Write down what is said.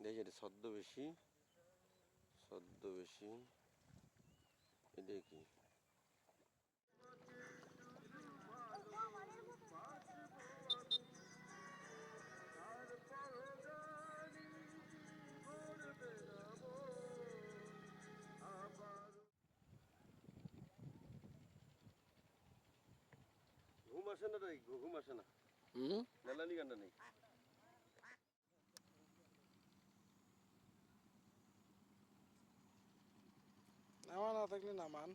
দেখি এটা ছদ্ম বেশি ছদ্ম বেশি এটা কি ঘুম আসে না ঘুম আসে না। হুম? জ্বালানি কান্না নেই। থাকলে নামান।